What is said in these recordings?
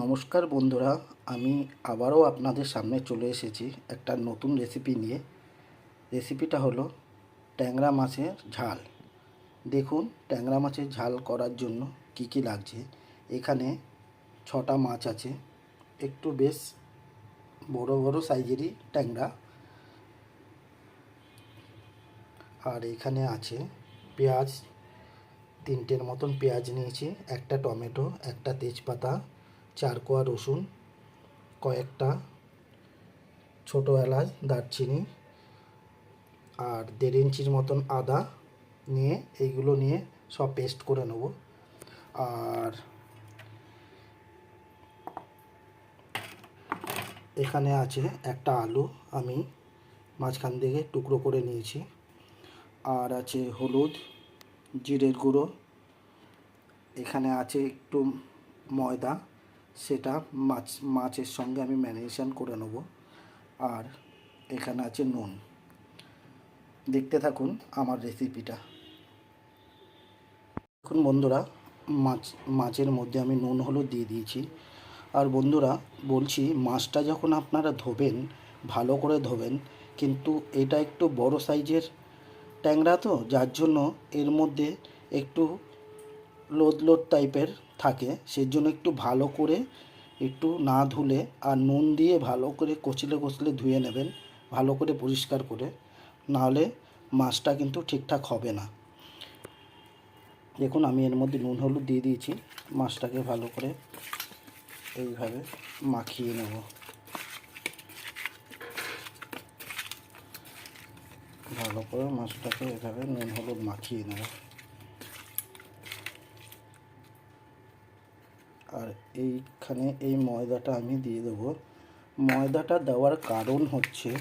নমস্কার বন্ধুরা, আমি আবারও আপনাদের সামনে চলে এসেছি একটা নতুন রেসিপি নিয়ে। রেসিপিটা হলো ট্যাংরা মাছের ঝাল। দেখুন ট্যাংরা মাছের ঝাল করার জন্য কি কি লাগছে। এখানে ছটা মাছ আছে, একটু বেশ বড় বড় সাইজেরই ট্যাংরা। আর এখানে আছে পেঁয়াজ, তিনটের মতন পেঁয়াজ নিয়েছি, একটা টমেটো, একটা তেজপাতা চার কোয়া রসুন, কয়েকটা ছোটো এলাচ, দারচিনি আর দেড় ইঞ্চির মতন আদা নিয়ে এইগুলো নিয়ে সব পেস্ট করে নেব। আর এখানে আছে একটা আলু, আমি মাঝখান থেকে টুকরো করে নিয়েছি। আর আছে হলুদ, জিরের গুঁড়ো, এখানে আছে একটু ময়দা। সেটা মাছ, মাছের সঙ্গে আমি ম্যারিনেশন করে নেব। আর এখানে আছে নুন। দেখতে থাকুন আমার রেসিপিটা। এখন বন্ধুরা, মাছ, মাছের মধ্যে আমি নুন, হলুদ দিয়ে দিয়েছি। আর বন্ধুরা, বলছি মাছটা যখন আপনারা ধোবেন, ভালো করে ধোবেন, কিন্তু এটা একটু বড় সাইজের ট্যাংরা তো, যার জন্য এর মধ্যে একটু লোদ লোদ টাইপের থাকে সেই জন্য একটু ভালো করে একটু না ধুলে আর নুন দিয়ে ভালো করে কচলে কচলে ধুয়ে নেবেন, ভালো করে পরিষ্কার করে। নাহলে মাছটা কিন্তু ঠিকঠাক হবে না। দেখুন, আমি এর মধ্যে নুন, হলুদ দিয়ে দিয়েছি। মাছটাকে ভালো করে এইভাবে মাখিয়ে নেব। ভালো করে মাছটাকে এভাবে নুন, হলুদ মাখিয়ে নেব। আর এইখানে এই ময়দাটা আমি দিয়ে দেবো। ময়দাটা দেওয়ার কারণ হচ্ছে,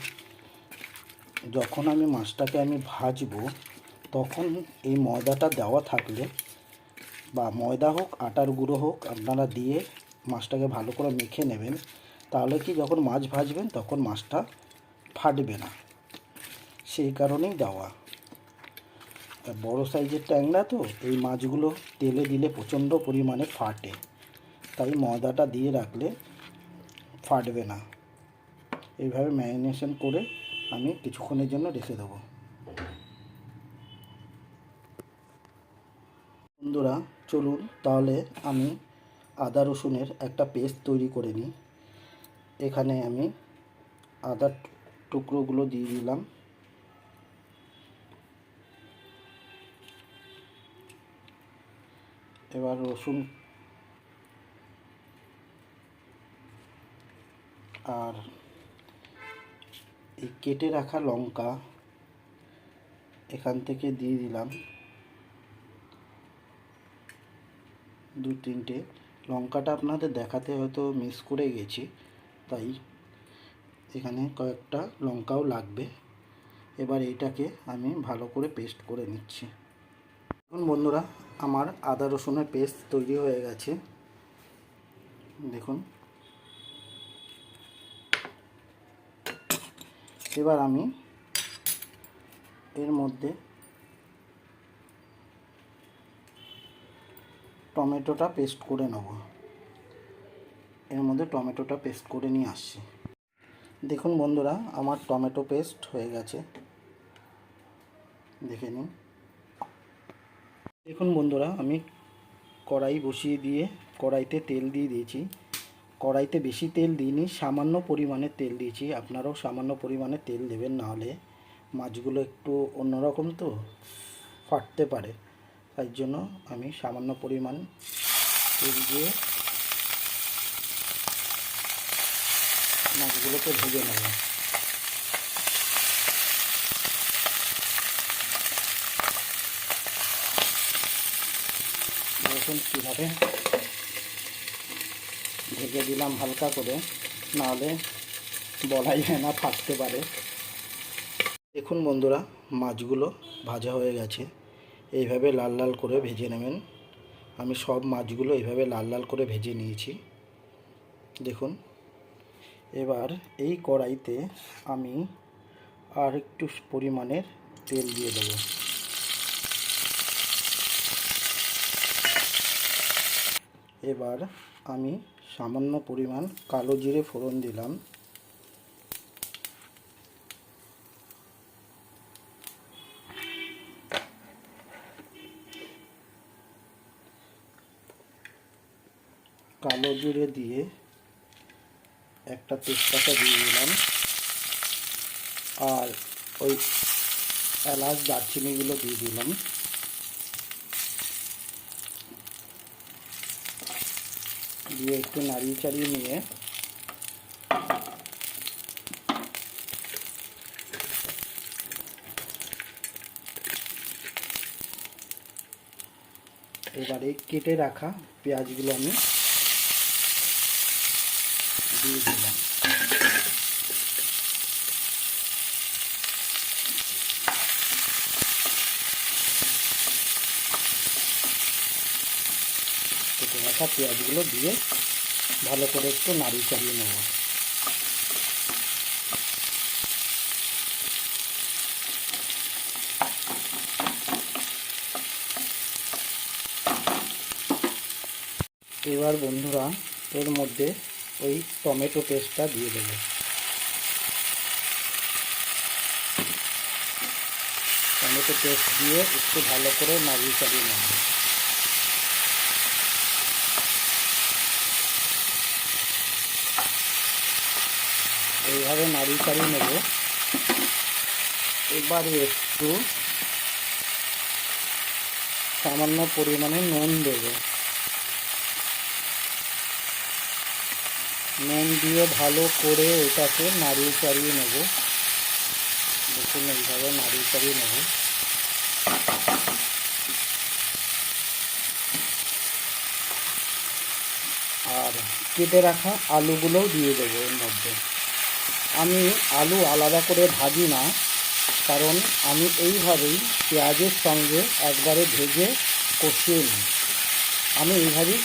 যখন আমি মাছটাকে আমি ভাজবো, তখন এই ময়দাটা দেওয়া থাকলে, বা ময়দা হোক, আটার গুঁড়ো হোক, আপনারা দিয়ে মাছটাকে ভালো করে মেখে নেবেন, তাহলে কি যখন মাছ ভাজবেন, তখন মাছটা ফাটবে না। সেই কারণেই দেওয়া। বড় সাইজের ট্যাংরা তো, এই মাছগুলো তেলে দিলে প্রচণ্ড পরিমাণে ফাটে। তাই ময়দাটা দিয়ে রাখলে ফাটবে না। এইভাবে ম্যারিনেশন করে আমি কিছুক্ষণের জন্য রেখে দেবো। বন্ধুরা, চলুন তাহলে আমি আদা রসুনের একটা পেস্ট তৈরি করে নিই। এখানে আমি আদার টুকরোগুলো দিয়ে দিলাম। এবার রসুন আর এই কেটে রাখা লঙ্কা এখান থেকে দিয়ে দিলাম দু তিনটে। লঙ্কাটা আপনাদের দেখাতে হয়তো মিস করে গেছি, তাই এখানে কয়েকটা লঙ্কাও লাগবে। এবার এইটাকে আমি ভালো করে পেস্ট করে নিচ্ছি। এখন বন্ধুরা, আমার আদা রসুনের পেস্ট তৈরি হয়ে গেছে। দেখুন। এবার আমি এর মধ্যে টমেটোটা পেস্ট করে নেব। এর মধ্যে টমেটোটা পেস্ট করে নিয়ে আসছি। দেখুন বন্ধুরা, আমার টমেটো পেস্ট হয়ে গেছে। দেখে নিন। দেখুন বন্ধুরা, আমি কড়াই বসিয়ে দিয়ে কড়াইতে তেল দিয়ে দিয়েছি। কড়াইতে বেশি তেল দিইনি, সামান্য পরিমাণে তেল দিয়েছি। আপনারাও সামান্য পরিমাণে তেল দেবেন, নাহলে মাছগুলো একটু অন্যরকম তো ফাটতে পারে। তাই জন্য আমি সামান্য পরিমাণ তেল দিয়ে মাছগুলোকে ভেজে নেব। দেখুন কীভাবে ভেজে দিলাম হালকা করে, নাহলে বলাই যায় না, ফাটতে পারে। দেখুন বন্ধুরা, মাছগুলো ভাজা হয়ে গেছে। এইভাবে লাল লাল করে ভেজে নেবেন। আমি সব মাছগুলো এইভাবে লাল লাল করে ভেজে নিয়েছি। দেখুন, এবার এই কড়াইতে আমি আর একটু পরিমাণের তেল দিয়ে দেব। এবার আমি সামান্য পরিমাণ কালো জিরে ফোড়ন দিলাম। কালো জিরে দিয়ে একটা তেজপাতা দিয়ে দিলাম। আর ওই এলাচ দারচিনিগুলো দিয়ে দিলাম। দিয়ে একটু নাড়িয়ে চাড়িয়ে নিয়ে এবারে কেটে রাখা পেঁয়াজগুলো আমি দিয়ে দিলাম কেটে রাখা পেঁয়াজগুলো দিয়ে ভালো করে একটু নাড়ি চাড়িয়ে নেব। এবার বন্ধুরা, এর মধ্যে ওই টমেটো পেস্টটা দিয়ে দেবো। টমেটো পেস্ট দিয়ে একটু ভালো করে নাড়িয়ে চাড়িয়ে নেব। এইভাবে নাড়িয়ে চাড়িয়ে নেব। এবারে একটু সামান্য পরিমাণে নুন দেবো। নুন দিয়ে ভালো করে এটাকে নাড়িয়ে চাড়িয়ে নেব। দেখুন, এইভাবে নাড়িয়ে চাড়িয়ে নেব। আর কেটে রাখা আলুগুলোও দিয়ে দেবো এর মধ্যে। আমি আলু আলাদা করে ভাজি না, কারণ আমি এইভাবেই পেঁয়াজের সঙ্গে একবারে ভেজে কষিয়ে নিই। আমি এইভাবেই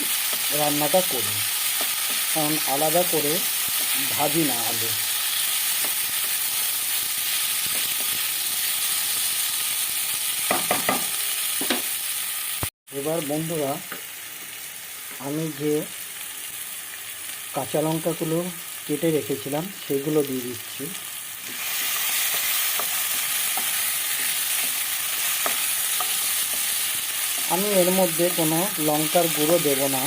রান্নাটা করি, কারণ আলাদা করে ভাজি না আলু। এবার বন্ধুরা, আমি যে কাঁচা লঙ্কাগুলো কেটে রেখেছিলাম, সেগুলো দিয়ে দিচ্ছি। আমি এর মধ্যে কোনো লঙ্কার গুঁড়ো দেব না,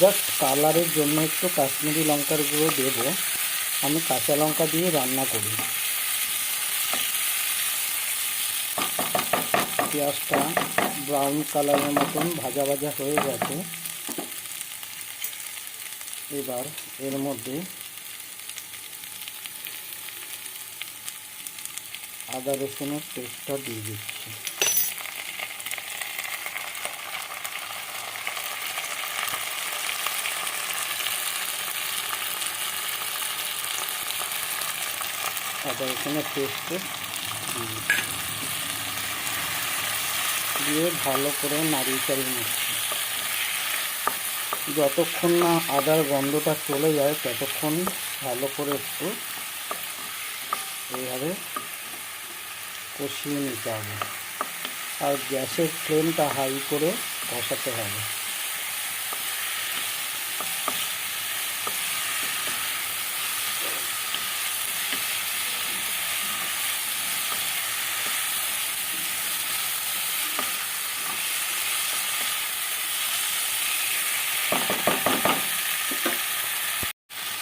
জাস্ট কালারের জন্য একটু কাশ্মীরি লঙ্কার গুঁড়ো দেব। আমি কাঁচা লঙ্কা দিয়ে রান্না করি। পেঁয়াজটা ব্রাউন কালারের মতন ভাজা ভাজা হয়ে গেছে। এবার এর মধ্যে আদা রসুনের পেস্টটা দিয়ে দিচ্ছি। আদা রসুনের পেস্টে দিয়ে ভালো করে নাড়িয়ে চাড়িয়ে নিচ্ছি। যতক্ষণ না আদার গন্ধটা চলে যায়, ততক্ষণ ভালো করে একটু এইভাবে কষিয়ে নিতে হবে। আর গ্যাসের ফ্লেমটা হাই করে কষাতে হবে।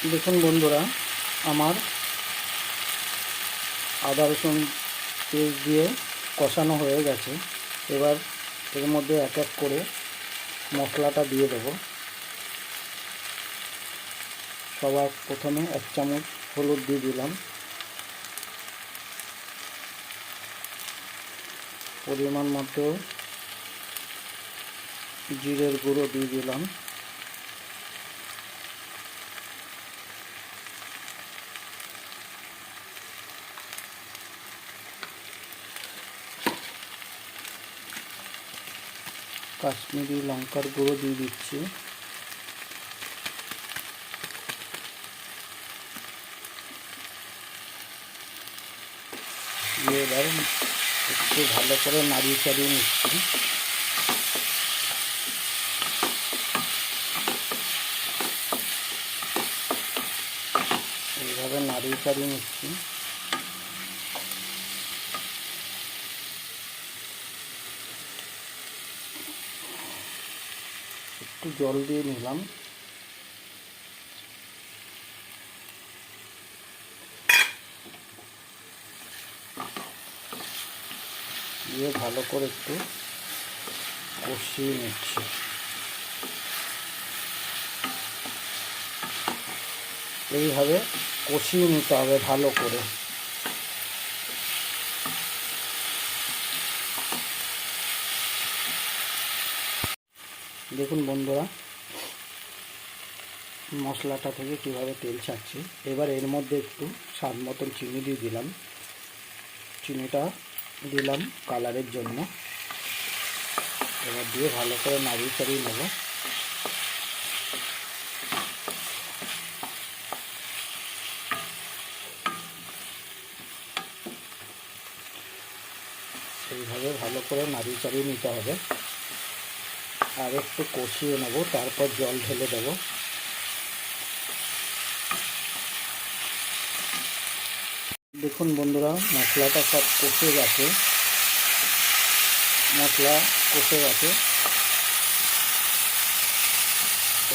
দেখুন বন্ধুরা, আমার আদা রসুন পেস্ট দিয়ে কষানো হয়ে গেছে। এবার এর মধ্যে এক এক করে মশলাটা দিয়ে দেব। সবার প্রথমে এক চামচ হলুদ দিয়ে দিলাম। পরিমাণ মতো জিরের গুঁড়ো দিয়ে দিলাম। কাশ্মীরি লঙ্কার গুঁড়ো দিয়ে দিচ্ছি। এবার একটু ভালো করে নাড়িয়ে চাড়িয়ে নিচ্ছি। এইভাবে নাড়িয়ে চাড়িয়ে নিচ্ছি। একটু জল দিয়ে নিলাম। দিয়ে ভালো করে একটু কষিয়ে নিচ্ছি। এইভাবে কষিয়ে নিতে হবে ভালো করে। দেখুন বন্ধুরা, মশলাটা থেকে কীভাবে তেল ছাড়ছে। এবার এর মধ্যে একটু স্বাদ মতন চিনি দিয়ে দিলাম। চিনিটা দিলাম কালারের জন্য। এবার দিয়ে ভালো করে নাড়িয়ে চাড়িয়ে নেব। এইভাবে ভালো করে নাড়িয়ে চাড়িয়ে নিতে হবে। আর একটু কষিয়ে নেব, তারপর জল ঢেলে দেব। দেখুন বন্ধুরা, মশলাটা সব কষে গেছে। মশলা কষে গেছে।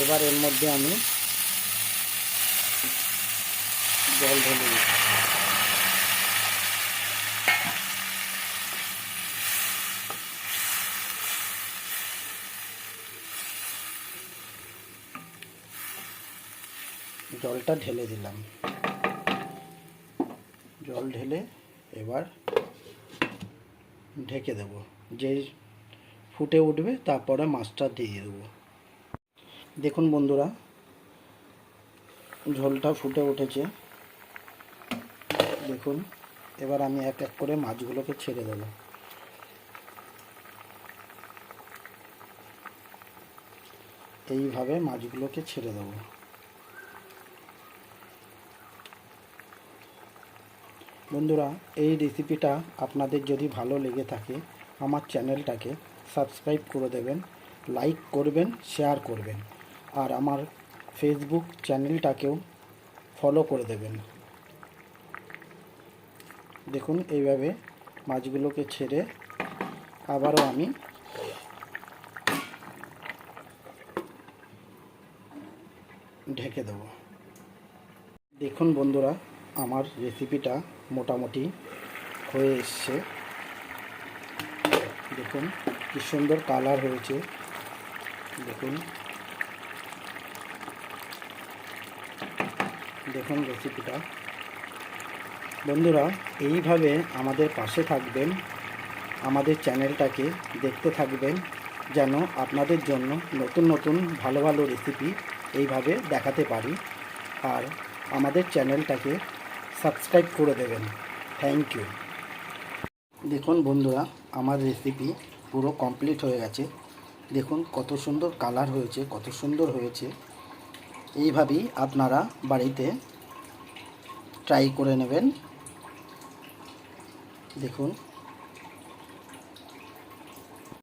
এবার এর মধ্যে আমি জল ঢেলে দিচ্ছি। জলটা ঢেলে দিলাম। জল ঢেলে এবার ঢেকে দেব। যেই ফুটে উঠবে তারপরে মাছটা দিয়ে দেবো। দেখুন বন্ধুরা, ঝোলটা ফুটে উঠেছে। দেখুন, এবার আমি এক এক করে মাছগুলোকে ছেড়ে দেবো। এইভাবে মাছগুলোকে ছেড়ে দেবো। বন্ধুরা, এই রেসিপিটা আপনাদের যদি ভালো লেগে থাকে, আমার চ্যানেলটাকে সাবস্ক্রাইব করে দেবেন লাইক করবেন শেয়ার করবেন, আর আমার ফেসবুক চ্যানেলটাকেও ফলো করে দেবেন। দেখুন, এইভাবে মাছগুলোকে ছেড়ে আবারও আমি ঢেকে দেব। দেখুন বন্ধুরা আমার রেসিপিটা মোটামুটি হয়ে এসছে। দেখুন কি সুন্দর কালার হয়েছে। দেখুন। দেখুন রেসিপিটা বন্ধুরা, এইভাবে আমাদের পাশে থাকবেন, আমাদের চ্যানেলটাকে দেখতে থাকবেন, যেন আপনাদের জন্য নতুন নতুন ভালো ভালো রেসিপি এইভাবে দেখাতে পারি। আর আমাদের চ্যানেলটাকে সাবস্ক্রাইব করে দেবেন। থ্যাংক ইউ দেখুন বন্ধুরা, আমার রেসিপি পুরো কমপ্লিট হয়ে গেছে। দেখুন কত সুন্দর কালার হয়েছে, কত সুন্দর হয়েছে। এইভাবেই আপনারা বাড়িতে ট্রাই করে নেবেন। দেখুন